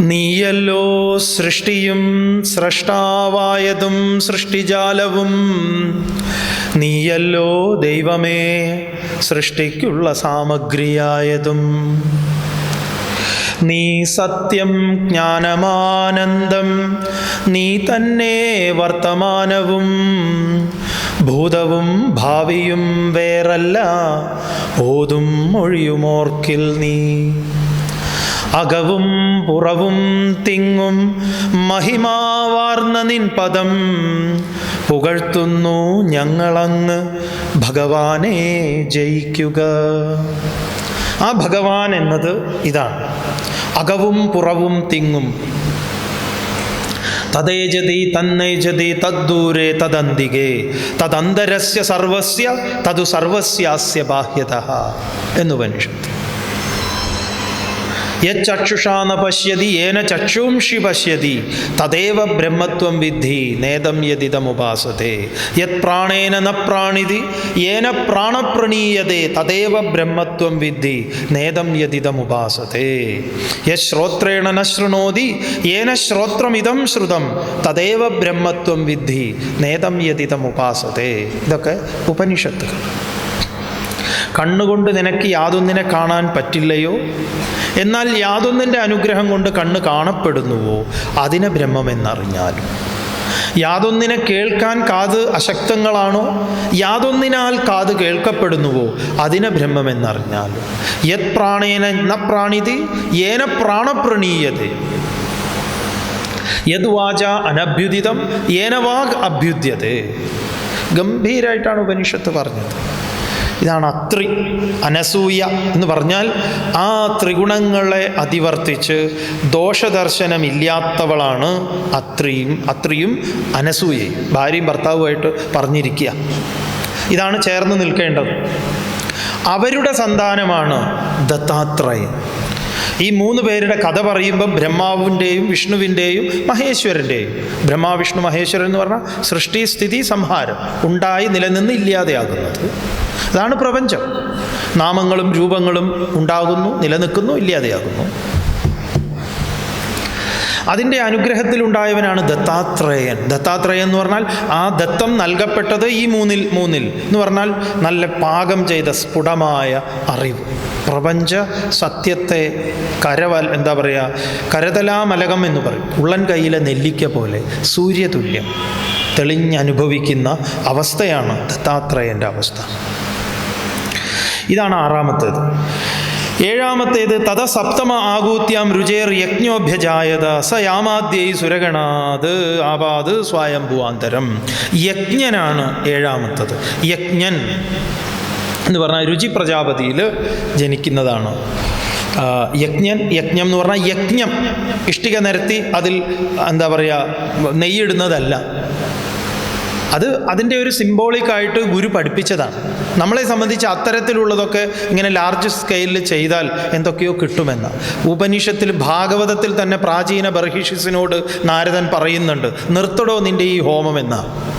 നീയല്ലോ സൃഷ്ടിയും സ്രഷ്ടാവായതും സൃഷ്ടിജാലവും. നീയല്ലോ ദൈവമേ സൃഷ്ടിക്കുള്ള സാമഗ്രിയായതും. നീ സത്യം ജ്ഞാനമാനന്ദം നീ തന്നെ വർത്തമാനവും. ഭൂതവും ഭാവിയും വേറല്ല ഓതും മൊഴിയുമോർക്കിൽ നീ. അകവും പുറവും തിങ്ങും മഹിമാവാർന്ന നിൻ പദം പുകഴ്ത്തുന്നു ഞങ്ങളങ്ങ് ഭഗവാനെ ജയിക്കുക. ആ ഭഗവാൻ എന്നത് ഇതാണ്. അകവും പുറവും തിങ്ങും. തദേജതി തന്നേജതി തദ്ദൂരെ തദന്തികെ. തദന്തരസ്യ സർവസ്യ തതു സർവസ്യാസ്യ ബാഹ്യത. എന്നുപനിഷത്ത് യച്ചക്ഷുഷാ പശ്യതി ഏന ചക്ഷുംഷി പശ്യതി. തദേവ ബ്രഹ്മത്വം വിദ്ധി നേതം യദിതമുപാസത്തെ യത് പ്രാണേന ന പ്രാണിതി ഏന പ്രാണപ്രണീയതേ തദേവ ബ്രഹ്മത്വം വിദ്ധി നേതം യദിതമുപാസത്തെ യശ്രോത്രേണ ന ശൃണോതി ഏന ശ്രോത്രമിതം ശ്രുതം തദേവ ബ്രഹ്മത്വം വിദ്ധി നേതം യദിതമുപാസത്തെ ഇതൊക്കെ ഉപനിഷത്തുകൾ. കണ്ണുകൊണ്ട് നിനക്ക് യാതൊന്നിനെ കാണാൻ പറ്റില്ലയോ? എന്നാൽ യാതൊന്നിന്റെ അനുഗ്രഹം കൊണ്ട് കണ്ണ് കാണപ്പെടുന്നുവോ? അതിനെ ബ്രഹ്മമെന്നറിഞ്ഞാലും യാതൊന്നിനെ കേൾക്കാൻ കാത് അശക്തങ്ങളാണോ? യാതൊന്നിനാൽ കാത് കേൾക്കപ്പെടുന്നുവോ? അതിനെ ബ്രഹ്മമെന്നറിഞ്ഞാലും യത് പ്രാണേന ന പ്രാണിതി ഏന പ്രാണപ്രണീയത. യത് വാച അനഭ്യുദിതം ഏന വാഗ് അഭ്യുദ്യതേ ഗംഭീരായിട്ടാണ് ഉപനിഷത്ത് പറഞ്ഞത്. ഇതാണ് അത്രി അനസൂയ എന്ന് പറഞ്ഞാൽ ആ ത്രിഗുണങ്ങളെ അതിവർത്തിച്ച് ദോഷദർശനമില്ലാത്തവളാണ് അത്രിയും അത്രിയും അനസൂയയും. ഭാര്യയും ഭർത്താവുമായിട്ട് പറഞ്ഞിരിക്കുക. ഇതാണ് ചേർന്ന് നിൽക്കേണ്ടത്. അവരുടെ സന്താനമാണ് ദത്താത്രേയൻ. ഈ മൂന്ന് പേരുടെ കഥ പറയുമ്പോൾ ബ്രഹ്മാവിന്റെയും വിഷ്ണുവിന്റെയും മഹേശ്വരന്റെയും. ബ്രഹ്മാ വിഷ്ണു മഹേശ്വരൻ എന്ന് പറഞ്ഞാൽ സൃഷ്ടി സ്ഥിതി സംഹാരം ഉണ്ടായി നിലനിന്ന് ഇല്ലാതെയാകുന്നത്. അതാണ് പ്രപഞ്ചം. നാമങ്ങളും രൂപങ്ങളും ഉണ്ടാകുന്നു നിലനിൽക്കുന്നു ഇല്ലാതെയാകുന്നു. അതിന്റെ അനുഗ്രഹത്തിലുണ്ടായവനാണ് ദത്താത്രേയൻ. ദത്താത്രേയൻ എന്ന് പറഞ്ഞാൽ ആ ദത്തം നൽകപ്പെട്ടത് ഈ മൂന്നിൽ മൂന്നിൽ എന്ന് പറഞ്ഞാൽ നല്ല പാകം ചെയ്ത സ്ഫുടമായ അറിവ്. പ്രപഞ്ച സത്യത്തെ കരവൽ എന്താ പറയുക? കരതലാമലകം എന്ന് പറയും. ഉള്ളൻ കയ്യിലെ നെല്ലിക്ക പോലെ സൂര്യതുല്യം തെളിഞ്ഞനുഭവിക്കുന്ന അവസ്ഥയാണ് ദത്താത്രേയന്റെ അവസ്ഥ. ഇതാണ് ആറാമത്തേത്. ഏഴാമത്തേത് തത സപ്തമ ആകൂത്യാം രുചേർ യജ്ഞോഭ്യജായത സ യാമാദ്യൈ സുരഗണാത് ആപാത് സ്വയംഭുവാന്തരം. യജ്ഞനാണ് ഏഴാമത്തത്. യജ്ഞൻ എന്ന് പറഞ്ഞാൽ രുചി പ്രജാപതിയിൽ ജനിക്കുന്നതാണ്. യജ്ഞൻ യജ്ഞം എന്ന് പറഞ്ഞാൽ യജ്ഞം. ഇഷ്ടിക നിരത്തി അതിൽ എന്താ പറയുക നെയ്യിടുന്നതല്ല. അത് അതിന്റെ ഒരു സിംബോളിക്കായിട്ട് ഗുരു പഠിപ്പിച്ചതാണ്. നമ്മളെ സംബന്ധിച്ച് അത്തരത്തിലുള്ളതൊക്കെ ഇങ്ങനെ ലാർജ് സ്കെയിലിൽ ചെയ്താൽ എന്തൊക്കെയോ കിട്ടുമെന്ന്. ഉപനിഷത്തിൽ ഭാഗവതത്തിൽ തന്നെ പ്രാചീന ബർഹിഷിസിനോട് നാരദൻ പറയുന്നുണ്ട് നിർത്തടോ നിന്റെ ഈ ഹോമം എന്ന്.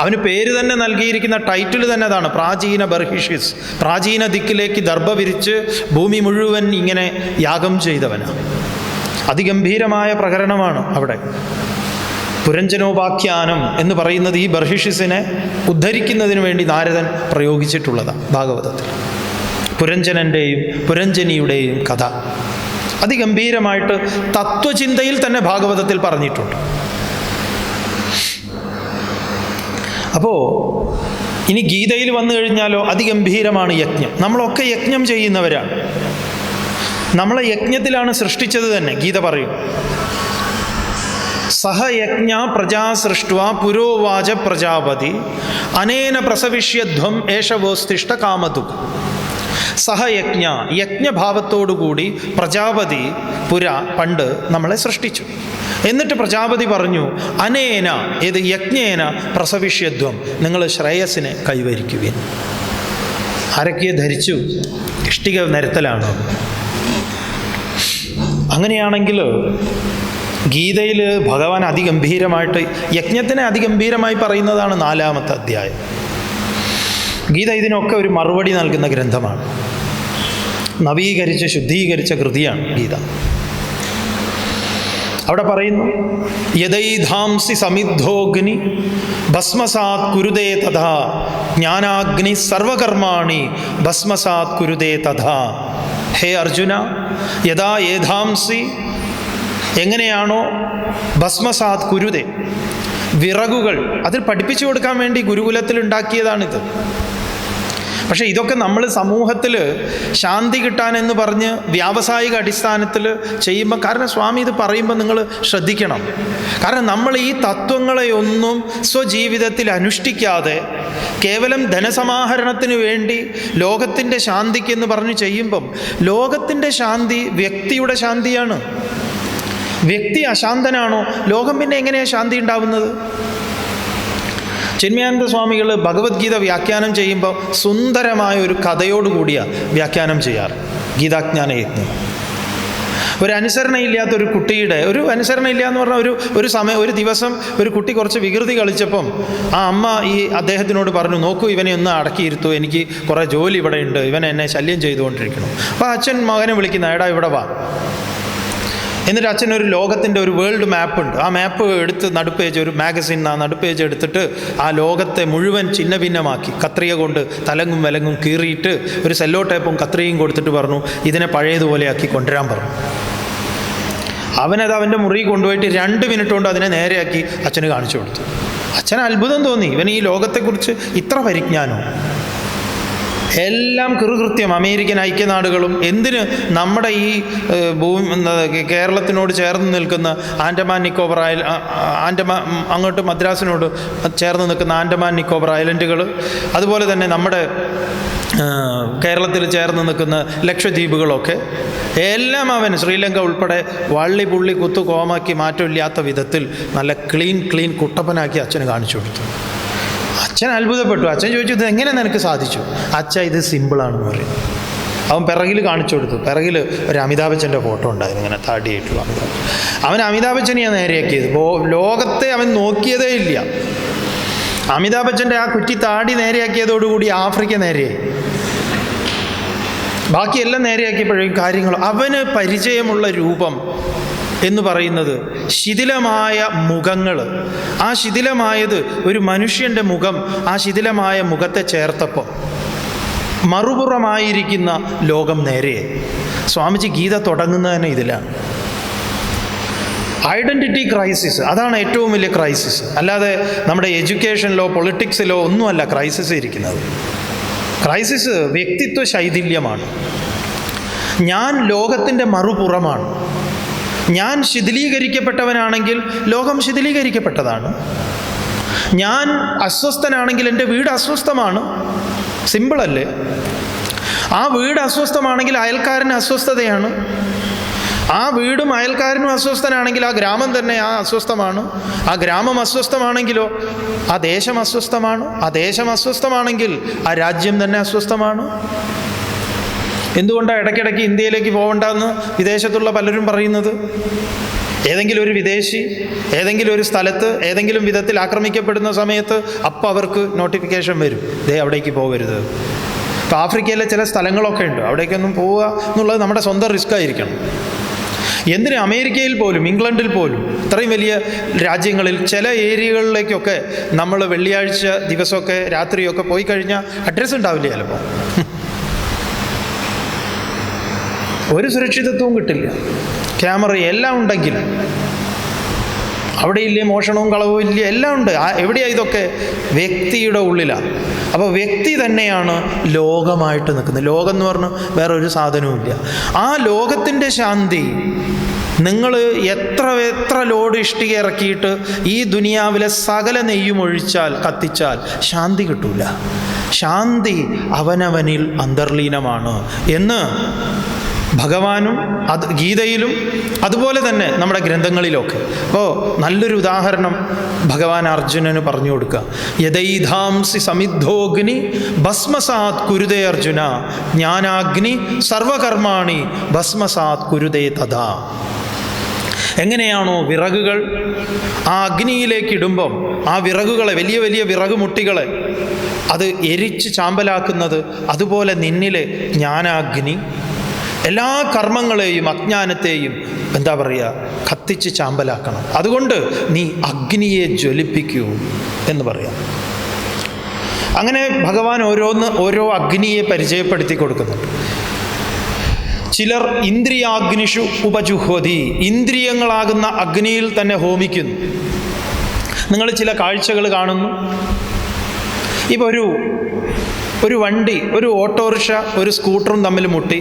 അവന് പേര് തന്നെ നൽകിയിരിക്കുന്ന ടൈറ്റിൽ തന്നെ അതാണ് പ്രാചീന ബർഹിഷിസ്. പ്രാചീന ദിക്കിലേക്ക് ദർഭ വിരിച്ച് ഭൂമി മുഴുവൻ ഇങ്ങനെ യാഗം ചെയ്തവനാണ്. അതിഗംഭീരമായ പ്രകരണമാണ് അവിടെ. പുരഞ്ജനോപാഖ്യാനം എന്ന് പറയുന്നത് ഈ ബർഹിഷിസിനെ ഉദ്ധരിക്കുന്നതിന് വേണ്ടി നാരദൻ പ്രയോഗിച്ചിട്ടുള്ളതാണ് ഭാഗവതത്തിൽ. പുരഞ്ജനന്റെയും പുരഞ്ജനിയുടെയും കഥ. അതിഗംഭീരമായിട്ട് തത്വചിന്തയിൽ തന്നെ ഭാഗവതത്തിൽ പറഞ്ഞിട്ടുണ്ട്. അപ്പോൾ ഇനി ഗീതയിൽ വന്നു കഴിഞ്ഞാലോ അതിഗംഭീരമാണ് യജ്ഞം. നമ്മളൊക്കെ യജ്ഞം ചെയ്യുന്നവരാണ്. നമ്മളെ യജ്ഞത്തിലാണ് സൃഷ്ടിച്ചത് തന്നെ ഗീത പറയും. സഹയജ്ഞ പ്രജാ സൃഷ്ടുവ പുരോവാച പ്രജാപതി. അനേന പ്രസവിഷ്യധ്വം ഏഷവോസ്തിഷ്ട കാമതു സഹയജ്ഞ യജ്ഞഭാവത്തോടുകൂടി പ്രജാപതി പുര പണ്ട് നമ്മളെ സൃഷ്ടിച്ചു. എന്നിട്ട് പ്രജാപതി പറഞ്ഞു അനേന ഇത് യജ്ഞേന പ്രസവിഷ്യധ്വം നിങ്ങൾ ശ്രേയസിനെ കൈവരിക്കുവിൻ. ആരൊക്കെ ധരിച്ചു ഇഷ്ടിക നിരത്തലാണ്? അങ്ങനെയാണെങ്കിൽ ഗീതയിൽ ഭഗവാൻ അതിഗംഭീരമായിട്ട് യജ്ഞത്തിനെ അതിഗംഭീരമായി പറയുന്നതാണ് നാലാമത്തെ അധ്യായം. ഗീത ഇതിനൊക്കെ ഒരു മറുപടി നൽകുന്ന ഗ്രന്ഥമാണ്. നവീകരിച്ച് ശുദ്ധീകരിച്ച കൃതിയാണ് ഗീത. അവിടെ പറയുന്നു യഥൈധാംസി സമിദ്ധോഗ്നി ഭസ്മസാത് കുരുതേ തഥാ ജ്ഞാനാഗ്നി സർവകർമാണി ഭസ്മസാത് കുരുതേ തഥാ. ഹേ അർജുന യഥാ ഏധാംസി എങ്ങനെയാണോ ഭസ്മസാത് കുരുതെ വിറകുകൾ അതിൽ പഠിപ്പിച്ചു കൊടുക്കാൻ വേണ്ടി ഗുരുകുലത്തിൽ ഉണ്ടാക്കിയതാണിത്. പക്ഷേ ഇതൊക്കെ നമ്മൾ സമൂഹത്തിൽ ശാന്തി കിട്ടാനെന്ന് പറഞ്ഞ് വ്യാവസായിക അടിസ്ഥാനത്തിൽ ചെയ്യുമ്പോൾ കാരണം സ്വാമി ഇത് പറയുമ്പോൾ നിങ്ങൾ ശ്രദ്ധിക്കണം. കാരണം നമ്മൾ ഈ തത്വങ്ങളെ ഒന്നും സ്വജീവിതത്തിൽ അനുഷ്ഠിക്കാതെ കേവലം ധനസമാഹരണത്തിന് വേണ്ടി ലോകത്തിന്റെ ശാന്തിക്ക് എന്ന് പറഞ്ഞ് ചെയ്യുമ്പം ലോകത്തിന്റെ ശാന്തി വ്യക്തിയുടെ ശാന്തിയാണ്. വ്യക്തി അശാന്തനാണോ? ലോകം പിന്നെ എങ്ങനെയാണ് ശാന്തി ഉണ്ടാവുന്നത്? ചിന്മയാനന്ദ സ്വാമികൾ ഭഗവത്ഗീത വ്യാഖ്യാനം ചെയ്യുമ്പോൾ സുന്ദരമായ ഒരു കഥയോടുകൂടിയാണ് വ്യാഖ്യാനം ചെയ്യാറ്. ഗീതാജ്ഞാന യജ്ഞം ഒരു അനുസരണയില്ലാത്ത ഒരു കുട്ടിയുടെ ഒരു അനുസരണയില്ല എന്ന് പറഞ്ഞാൽ ഒരു ഒരു സമയം ഒരു ദിവസം ഒരു കുട്ടി കുറച്ച് വികൃതി കളിച്ചപ്പം ആ അമ്മ ഈ അദ്ദേഹത്തിനോട് പറഞ്ഞു നോക്കൂ ഇവനെ ഒന്ന് അടക്കിയിരുത്തു. എനിക്ക് കുറേ ജോലി ഇവിടെ ഉണ്ട്. ഇവൻ എന്നെ ശല്യം ചെയ്തുകൊണ്ടിരിക്കണം അപ്പോൾ അച്ഛൻ മകനെ വിളിക്കുന്ന എടാ ഇവിടെ വാ. എന്നിട്ട് അച്ഛൻ ഒരു ലോകത്തിന്റെ ഒരു വേൾഡ് മാപ്പ് ഉണ്ട്. ആ മാപ്പ് എടുത്ത് നടുപ്പേജ് ഒരു മാഗസിൻ ആ നടുപ്പേജ് എടുത്തിട്ട് ആ ലോകത്തെ മുഴുവൻ ചിന്ന ഭിന്നമാക്കി കത്രിക കൊണ്ട് തലങ്ങും വിലങ്ങും കീറിയിട്ട് ഒരു സെല്ലോ ടേപ്പും കത്രികയും കൊടുത്തിട്ട് പറഞ്ഞു ഇതിനെ പഴയതുപോലെയാക്കി കൊണ്ടുവരാൻ പറഞ്ഞു. അവനത് അവന്റെ മുറി കൊണ്ടുപോയിട്ട് രണ്ട് മിനിറ്റ് കൊണ്ട് അതിനെ നേരെയാക്കി അച്ഛന് കാണിച്ചു കൊടുത്തു. അച്ഛന് അത്ഭുതം തോന്നി. ഇവൻ ഈ ലോകത്തെക്കുറിച്ച് ഇത്ര പരിജ്ഞാനം? എല്ലാം കൃകൃത്യം അമേരിക്കൻ ഐക്യനാടുകളും എന്തിന് നമ്മുടെ ഈ ഭൂമി കേരളത്തിനോട് ചേർന്ന് നിൽക്കുന്ന ആൻഡമാൻ നിക്കോബർ ഐ ആൻഡമാൻ അങ്ങോട്ട് മദ്രാസിനോട് ചേർന്ന് നിൽക്കുന്ന ആൻഡമാൻ നിക്കോബർ ഐലൻഡുകൾ അതുപോലെ തന്നെ നമ്മുടെ കേരളത്തിൽ ചേർന്ന് നിൽക്കുന്ന ലക്ഷദ്വീപുകളൊക്കെ എല്ലാം അവൻ ശ്രീലങ്ക ഉൾപ്പെടെ വള്ളി പുള്ളി കുത്തു കോമാക്കി മാറ്റമില്ലാത്ത വിധത്തിൽ നല്ല ക്ലീൻ ക്ലീൻ കുട്ടപ്പനാക്കി അച്ഛന് കാണിച്ചു കൊടുത്തു. അച്ഛൻ അത്ഭുതപ്പെട്ടു. അച്ഛൻ ചോദിച്ചു ഇത് എങ്ങനെ നിനക്ക് സാധിച്ചു? അച്ഛ ഇത് സിമ്പിളാണെന്ന് പറയും. അവൻ പിറകിൽ കാണിച്ചു കൊടുത്തു. പിറകിൽ ഒരു അമിതാഭ് ബച്ചന്റെ ഫോട്ടോ ഉണ്ടായിരുന്നു ഇങ്ങനെ താടിയായിട്ടുള്ള അമിതാഭ്. അവൻ അമിതാഭ് ബച്ചനെയാണ് നേരെയാക്കിയത്. ലോകത്തെ അവൻ നോക്കിയതേ ഇല്ല. അമിതാഭ് ബച്ചന്റെ ആ കുറ്റി താടി നേരെയാക്കിയതോടുകൂടി ആഫ്രിക്ക നേരെയായി ബാക്കിയെല്ലാം നേരെയാക്കിയപ്പോഴേക്കും കാര്യങ്ങൾ. അവന് പരിചയമുള്ള രൂപം എന്ന് പറയുന്നത് ശിഥിലമായ മുഖങ്ങൾ ആ ശിഥിലമായത് ഒരു മനുഷ്യന്റെ മുഖം ആ ശിഥിലമായ മുഖത്തെ ചേർത്തപ്പോൾ മറുപുറമായിരിക്കുന്ന ലോകം നേരെ. സ്വാമിജി ഗീത തുടങ്ങുന്നത് തന്നെ ഇതിലാണ്. ഐഡന്റിറ്റി ക്രൈസിസ് അതാണ് ഏറ്റവും വലിയ ക്രൈസിസ് അല്ലാതെ നമ്മുടെ എഡ്യൂക്കേഷനിലോ പൊളിറ്റിക്സിലോ ഒന്നുമല്ല ക്രൈസിസ് ഇരിക്കുന്നത്. ക്രൈസിസ് വ്യക്തിത്വ ശൈഥില്യമാണ്. ഞാൻ ലോകത്തിന്റെ മറുപുറമാണ്. ഞാൻ ശിഥിലീകരിക്കപ്പെട്ടവനാണെങ്കിൽ ലോകം ശിഥിലീകരിക്കപ്പെട്ടതാണ്. ഞാൻ അസ്വസ്ഥനാണെങ്കിൽ എന്റെ വീട് അസ്വസ്ഥമാണ്. സിമ്പിളല്ലേ ആ വീട് അസ്വസ്ഥമാണെങ്കിൽ അയൽക്കാരന് അസ്വസ്ഥതയാണ്. ആ വീടും അയൽക്കാരനും അസ്വസ്ഥനാണെങ്കിൽ ആ ഗ്രാമം തന്നെ ആ അസ്വസ്ഥമാണ്. ആ ഗ്രാമം അസ്വസ്ഥമാണെങ്കിലോ? ആ ദേശം അസ്വസ്ഥമാണ്. ആ ദേശം അസ്വസ്ഥമാണെങ്കിൽ ആ രാജ്യം തന്നെ അസ്വസ്ഥമാണ്. എന്തുകൊണ്ടാണ് ഇടയ്ക്കിടയ്ക്ക് ഇന്ത്യയിലേക്ക് പോകണ്ടെന്ന് വിദേശത്തുള്ള പലരും പറയുന്നത്? ഏതെങ്കിലും ഒരു വിദേശി ഏതെങ്കിലും ഒരു സ്ഥലത്ത് ഏതെങ്കിലും വിധത്തിൽ ആക്രമിക്കപ്പെടുന്ന സമയത്ത് അപ്പോൾ അവർക്ക് നോട്ടിഫിക്കേഷൻ വരും. ദേ അവിടേക്ക് പോകരുത് ഇപ്പോൾ ആഫ്രിക്കയിലെ ചില സ്ഥലങ്ങളൊക്കെ ഉണ്ട്. അവിടേക്കൊന്നും പോവുക എന്നുള്ളത് നമ്മുടെ സ്വന്തം റിസ്ക് ആയിരിക്കണം. എന്തിന് അമേരിക്കയിൽ പോലും ഇംഗ്ലണ്ടിൽ പോലും ഇത്രയും വലിയ രാജ്യങ്ങളിൽ ചില ഏരിയകളിലേക്കൊക്കെ നമ്മൾ വെള്ളിയാഴ്ച ദിവസമൊക്കെ രാത്രിയൊക്കെ പോയി കഴിഞ്ഞാൽ അഡ്രസ്സ് ഉണ്ടാവില്ല ചിലപ്പോൾ. ഒരു സുരക്ഷിതത്വവും കിട്ടില്ല. ക്യാമറ എല്ലാം ഉണ്ടെങ്കിൽ. അവിടെ ഇല്ലേ മോഷണവും കളവും ഇല്ല എല്ലാം ഉണ്ട്. എവിടെയാണ് ഇതൊക്കെ? വ്യക്തിയുടെ ഉള്ളിലാണ് അപ്പോൾ വ്യക്തി തന്നെയാണ് ലോകമായിട്ട് നിൽക്കുന്നത്. ലോകം എന്ന് പറഞ്ഞ് വേറെ ഒരു സാധനവുമില്ല ആ ലോകത്തിന്റെ ശാന്തി നിങ്ങൾ എത്ര എത്ര ലോഡ് ഇഷ്ടിക ഇറക്കിയിട്ട് ഈ ദുനിയാവിലെ സകല നെയ്യും ഒഴിച്ചാൽ കത്തിച്ചാൽ ശാന്തി കിട്ടൂല. ശാന്തി അവനവനിൽ അന്തർലീനമാണ്. എന്ന് ഭഗവാനും അത് ഗീതയിലും അതുപോലെ തന്നെ നമ്മുടെ ഗ്രന്ഥങ്ങളിലൊക്കെ. അപ്പോൾ നല്ലൊരു ഉദാഹരണം ഭഗവാൻ അർജുനന് പറഞ്ഞു കൊടുക്കുക. യഥൈധാംസി സമിദ്ധോഗ്നി ഭസ്മസാത് കുരുതേ അർജുന ജ്ഞാനാഗ്നി സർവകർമാണി ഭസ്മസാത് കുരുതേ തഥാ. എങ്ങനെയാണോ വിറകുകൾ ആ അഗ്നിയിലേക്ക് ഇടുമ്പം ആ വിറകുകളെ വലിയ വലിയ വിറക് മുട്ടികളെ അത് എരിച്ച് ചാമ്പലാക്കുന്നത് അതുപോലെ നിന്നിലെ ജ്ഞാനാഗ്നി എല്ലാ കർമ്മങ്ങളെയും അജ്ഞാനത്തെയും എന്താ പറയുക കത്തിച്ച് ചാമ്പലാക്കണം. അതുകൊണ്ട് നീ അഗ്നിയെ ജ്വലിപ്പിക്കൂ എന്ന് പറയാം. അങ്ങനെ ഭഗവാൻ ഓരോന്ന് ഓരോ അഗ്നിയെ പരിചയപ്പെടുത്തി കൊടുക്കുന്നുണ്ട്. ചിലർ ഇന്ദ്രിയാഗ്നിഷു ഉപജുഹോതി ഇന്ദ്രിയങ്ങളാകുന്ന അഗ്നിയിൽ തന്നെ ഹോമിക്കുന്നു. നിങ്ങൾ ചില കാഴ്ചകൾ കാണുന്നു. ഇപ്പോൾ ഒരു ഒരു വണ്ടി ഒരു ഓട്ടോറിക്ഷ ഒരു സ്കൂട്ടറും തമ്മിൽ മുട്ടി.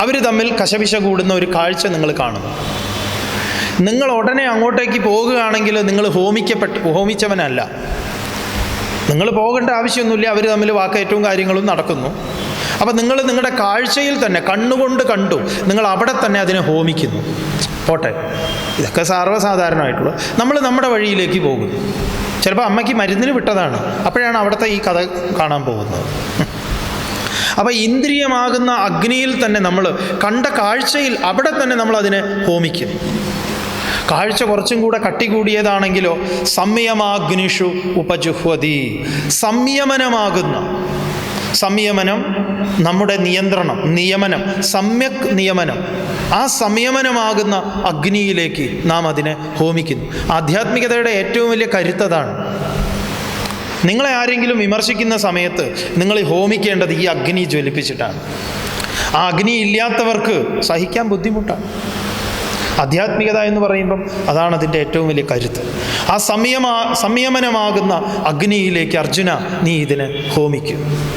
അവർ തമ്മിൽ കശപിശ കൂടുന്ന ഒരു കാഴ്ച നിങ്ങൾ കാണും നിങ്ങൾ ഉടനെ അങ്ങോട്ടേക്ക് പോകുകയാണെങ്കിൽ നിങ്ങൾ ഹോമിക്കപ്പെട്ട് ഹോമിച്ചവനല്ല. നിങ്ങൾ പോകേണ്ട ആവശ്യമൊന്നുമില്ല അവർ തമ്മിൽ വാക്കേറ്റവും കാര്യങ്ങളും നടക്കുന്നു. അപ്പം നിങ്ങൾ നിങ്ങളുടെ കാഴ്ചയിൽ തന്നെ കണ്ണുകൊണ്ട് കണ്ടു നിങ്ങൾ അവിടെ തന്നെ അതിനെ ഹോമിക്കുന്നു. പോട്ടെ ഇതൊക്കെ സർവസാധാരണമായിട്ടുള്ള നമ്മൾ നമ്മുടെ വഴിയിലേക്ക് പോകുന്നു. ചിലപ്പോൾ അമ്മയ്ക്ക് മരുന്നിന് വിട്ടതാണ് അപ്പോഴാണ് അവിടുത്തെ ഈ കഥ കാണാൻ പോകുന്നത്. അപ്പോൾ ഇന്ദ്രിയമാകുന്ന അഗ്നിയിൽ തന്നെ നമ്മൾ കണ്ട കാഴ്ചയിൽ അവിടെ തന്നെ നമ്മൾ അതിനെ ഹോമിക്കും. കാഴ്ച കുറച്ചും കൂടെ കട്ടി കൂടിയതാണെങ്കിലോ സംയമാഗ്നിഷു ഉപജുഹ്വതി. സംയമനമാകുന്ന സംയമനം നമ്മുടെ നിയന്ത്രണം നിയമനം സമ്യക് നിയമനം. ആ സംയമനമാകുന്ന അഗ്നിയിലേക്ക് നാം അതിനെ ഹോമിക്കുന്നു. ആധ്യാത്മികതയുടെ ഏറ്റവും വലിയ കരുത്തതാണ് നിങ്ങളെ ആരെങ്കിലും വിമർശിക്കുന്ന സമയത്ത് നിങ്ങൾ ഹോമിക്കേണ്ടത് ഈ അഗ്നി ജ്വലിപ്പിച്ചിട്ടാണ്. ആ അഗ്നി ഇല്ലാത്തവർക്ക് സഹിക്കാൻ ബുദ്ധിമുട്ടാണ്. ആധ്യാത്മികത എന്ന് പറയുമ്പം അതാണ് അതിന്റെ ഏറ്റവും വലിയ കരുത്ത്. ആ സംയമ സംയമനമാകുന്ന അഗ്നിയിലേക്ക് അർജുന നീ ഇതിനെ ഹോമിക്കും.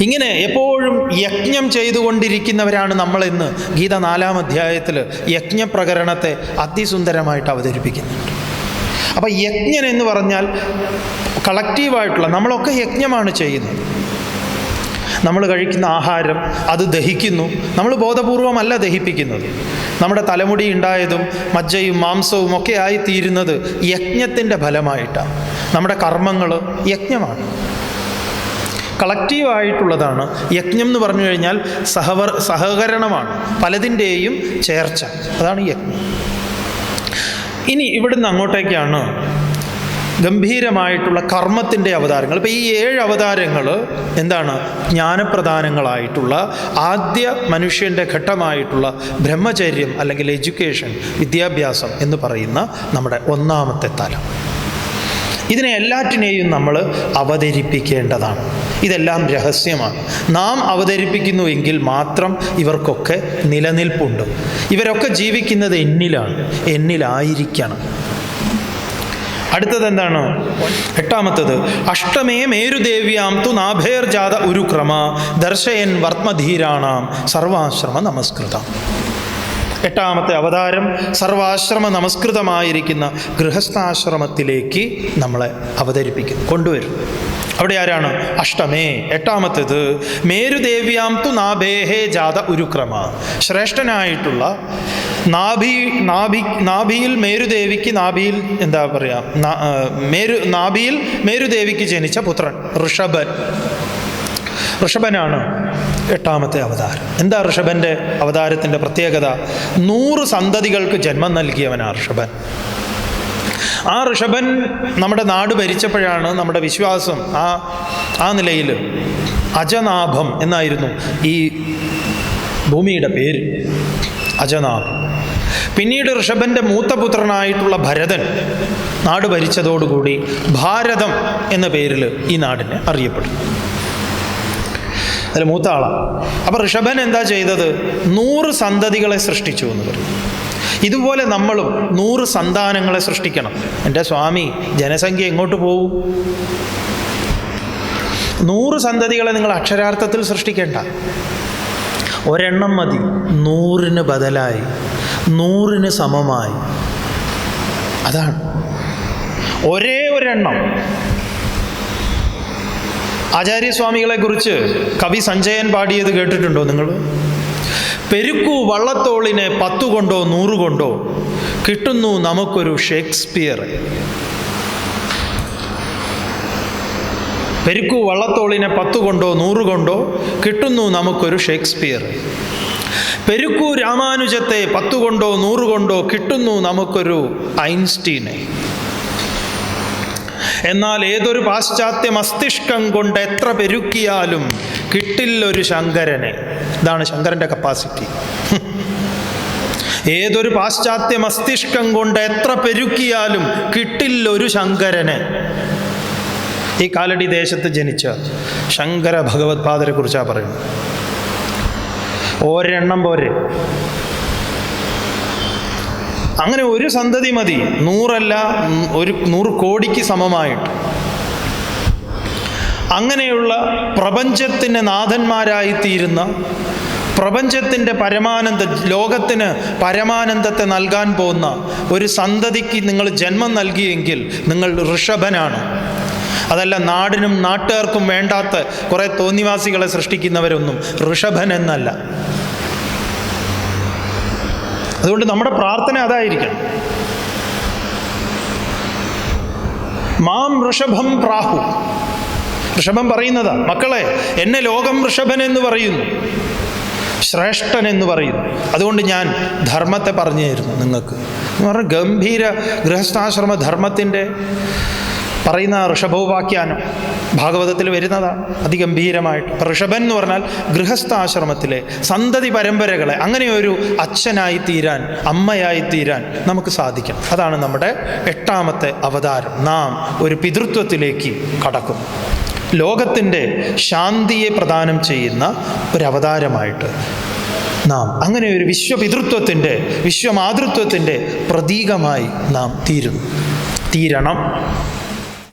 ഇങ്ങനെ എപ്പോഴും യജ്ഞം ചെയ്തുകൊണ്ടിരിക്കുന്നവരാണ് നമ്മളെന്ന് ഗീത നാലാം അധ്യായത്തിൽ യജ്ഞപ്രകരണത്തെ അതിസുന്ദരമായിട്ട് അവതരിപ്പിക്കുന്നുണ്ട്. അപ്പം യജ്ഞൻ എന്ന് പറഞ്ഞാൽ കളക്റ്റീവായിട്ടുള്ള നമ്മളൊക്കെ യജ്ഞമാണ് ചെയ്യുന്നത്. നമ്മൾ കഴിക്കുന്ന ആഹാരം അത് ദഹിക്കുന്നു. നമ്മൾ ബോധപൂർവമല്ല ദഹിപ്പിക്കുന്നത്. നമ്മുടെ തലമുടി ഉണ്ടായതും മജ്ജയും മാംസവും ഒക്കെ ആയിത്തീരുന്നത് യജ്ഞത്തിന്റെ ഫലമായിട്ടാണ്. നമ്മുടെ കർമ്മങ്ങൾ യജ്ഞമാണ്. കളക്റ്റീവായിട്ടുള്ളതാണ് യജ്ഞം എന്ന് പറഞ്ഞു കഴിഞ്ഞാൽ സഹവർ സഹകരണമാണ്. പലതിന്റെയും ചേർച്ച. അതാണ് യജ്ഞം. ഇനി ഇവിടുന്ന് അങ്ങോട്ടേക്കാണ് ഗംഭീരമായിട്ടുള്ള കർമ്മത്തിന്റെ അവതാരങ്ങൾ. ഇപ്പോൾ ഈ ഏഴ് അവതാരങ്ങൾ എന്താണ്? ജ്ഞാനപ്രധാനങ്ങളായിട്ടുള്ള ആദ്യ മനുഷ്യന്റെ ഘട്ടമായിട്ടുള്ള ബ്രഹ്മചര്യം അല്ലെങ്കിൽ എഡ്യൂക്കേഷൻ വിദ്യാഭ്യാസം എന്ന് പറയുന്ന നമ്മുടെ ഒന്നാമത്തെ തലം. ഇതിനെ എല്ലാറ്റിനെയും നമ്മൾ അവതരിപ്പിക്കേണ്ടതാണ്. ഇതെല്ലാം രഹസ്യമാണ്. നാം അവതരിപ്പിക്കുന്നു എങ്കിൽ മാത്രം ഇവർക്കൊക്കെ നിലനിൽപ്പുണ്ട്. ഇവരൊക്കെ ജീവിക്കുന്നത് എന്നിലാണ് എന്നിലായിരിക്കണം. അടുത്തത് എന്താണ്? എട്ടാമത്തത് അഷ്ടമേ മേരുദേവ്യാം തു നാഭേർജാത ഉരുക്രമ ദർശയൻ വർമ്മധീരാണാം സർവാശ്രമ നമസ്കൃതം. എട്ടാമത്തെ അവതാരം സർവാശ്രമ നമസ്കൃതമായിരിക്കുന്ന ഗൃഹസ്ഥാശ്രമത്തിലേക്ക് നമ്മളെ അവതരിപ്പിക്കും. കൊണ്ടുവരും. അവിടെ ആരാണ്? അഷ്ടമേ. എട്ടാമത്തേത് മേരുദേവ്യാം തു നാഭേഹേ ജാത ഉരുക്രമ. ശ്രേഷ്ഠനായിട്ടുള്ള നാഭി നാഭി നാഭിയിൽ മേരുദേവിക്ക് നാഭിയിൽ എന്താ പറയുക മേരു നാഭിയിൽ മേരുദേവിക്ക് ജനിച്ച പുത്രൻ ഋഷഭൻ. ഋഷഭനാണ് എട്ടാമത്തെ അവതാരം. എന്താ ഋഷഭന്റെ അവതാരത്തിന്റെ പ്രത്യേകത? നൂറ് സന്തതികൾക്ക് ജന്മം നൽകിയവനാണ് ഋഷഭൻ. ആ ഋഷഭൻ നമ്മുടെ നാട് ഭരിച്ചപ്പോഴാണ് നമ്മുടെ വിശ്വാസം ആ ആ നിലയിൽ അജനാഭം എന്നായിരുന്നു ഈ ഭൂമിയുടെ പേര്. അജനാഭം. പിന്നീട് ഋഷഭന്റെ മൂത്തപുത്രനായിട്ടുള്ള ഭരതൻ നാട് ഭരിച്ചതോടുകൂടി ഭാരതം എന്ന പേരിൽ ഈ നാടിനെ അറിയപ്പെടുന്നു. അതിൽ മൂത്ത ആളാണ് അപ്പം ഋഷഭൻ എന്താ ചെയ്തത്? നൂറ് സന്തതികളെ സൃഷ്ടിച്ചു എന്ന് പറയും ഇതുപോലെ നമ്മളും നൂറ് സന്താനങ്ങളെ സൃഷ്ടിക്കണം. എന്റെ സ്വാമി ജനസംഖ്യ എങ്ങോട്ട് പോകും നൂറ് സന്തതികളെ നിങ്ങൾ അക്ഷരാർത്ഥത്തിൽ സൃഷ്ടിക്കേണ്ട. ഒരെണ്ണം മതി. നൂറിന് ബദലായി. നൂറിന് സമമായി. അതാണ്. ഒരേ ഒരെണ്ണം. ആചാര്യസ്വാമികളെ കുറിച്ച് കവി സഞ്ജയൻ പാടിയത് കേട്ടിട്ടുണ്ടോ നിങ്ങൾ? പെരുക്കു വള്ളത്തോളിനെ പത്തു കൊണ്ടോ കൊണ്ടോ കിട്ടുന്നു നമുക്കൊരു ഷേക്സ്പിയർ. പെരുക്കു വള്ളത്തോളിനെ പത്തു കൊണ്ടോ കൊണ്ടോ കിട്ടുന്നു നമുക്കൊരു ഷേക്സ്പിയർ. പെരുക്കു രാമാനുജത്തെ പത്തു കൊണ്ടോ കൊണ്ടോ കിട്ടുന്നു നമുക്കൊരു ഐൻസ്റ്റീനെ. എന്നാൽ ഏതൊരു പാശ്ചാത്യ മസ്തിഷ്കം കൊണ്ട് എത്ര പെരുക്കിയാലും കിട്ടില്ലൊരു ശങ്കരനെ. ഇതാണ് ശങ്കരന്റെ കപ്പാസിറ്റി ഏതൊരു പാശ്ചാത്യ മസ്തിഷ്കം കൊണ്ട് എത്ര പെരുക്കിയാലും കിട്ടില്ലൊരു ശങ്കരനെ. ഈ കാലടി ദേശത്ത് ജനിച്ച ശങ്കര ഭഗവത്പാദരെ കുറിച്ചാണ് പറയുന്നത്. ഒരെണ്ണം പോരെ. അങ്ങനെ ഒരു സന്തതി മതി. നൂറല്ല ഒരു നൂറ് കോടിക്ക് സമമായിട്ട്. അങ്ങനെയുള്ള പ്രപഞ്ചത്തിന് നാഥന്മാരായിത്തീരുന്ന പ്രപഞ്ചത്തിന്റെ പരമാനന്ദ ലോകത്തിന് പരമാനന്ദത്തെ നൽകാൻ പോകുന്ന ഒരു സന്തതിക്ക് നിങ്ങൾ ജന്മം നൽകിയെങ്കിൽ നിങ്ങൾ ഋഷഭനാണ്. അതല്ല നാടിനും നാട്ടുകാർക്കും വേണ്ടാത്ത കുറേ തോന്നിവാസികളെ സൃഷ്ടിക്കുന്നവരൊന്നും ഋഷഭൻ എന്നല്ല. അതുകൊണ്ട് നമ്മുടെ പ്രാർത്ഥന അതായിരിക്കണം. മാം ഋഷഭം പ്രാഹു. ഋഷഭം പറയുന്നതാ മക്കളെ എന്നെ ലോകം ഋഷഭൻ എന്ന് പറയുന്നു. ശ്രേഷ്ഠൻ എന്ന് പറയുന്നു. അതുകൊണ്ട് ഞാൻ ധർമ്മത്തെ പറഞ്ഞു തരുന്നു നിങ്ങൾക്ക്. എന്ന് പറഞ്ഞാൽ ഗംഭീര ഗൃഹസ്ഥാശ്രമ ധർമ്മത്തിന്റെ പറയുന്ന ഋഷഭോപാഖ്യാനം ഭാഗവതത്തിൽ വരുന്നതാണ് അതിഗംഭീരമായിട്ട്. ഋഷഭൻ എന്ന് പറഞ്ഞാൽ ഗൃഹസ്ഥാശ്രമത്തിലെ സന്തതി പരമ്പരകളെ അങ്ങനെ ഒരു അച്ഛനായി തീരാൻ അമ്മയായി തീരാൻ നമുക്ക് സാധിക്കും. അതാണ് നമ്മുടെ എട്ടാമത്തെ അവതാരം. നാം ഒരു പിതൃത്വത്തിലേക്ക് കടക്കും. ലോകത്തിന്റെ ശാന്തിയെ പ്രദാനം ചെയ്യുന്ന ഒരവതാരമായിട്ട് നാം അങ്ങനെ ഒരു വിശ്വപിതൃത്വത്തിന്റെ വിശ്വമാതൃത്വത്തിന്റെ പ്രതീകമായി നാം തീരുന്നു തീരണം.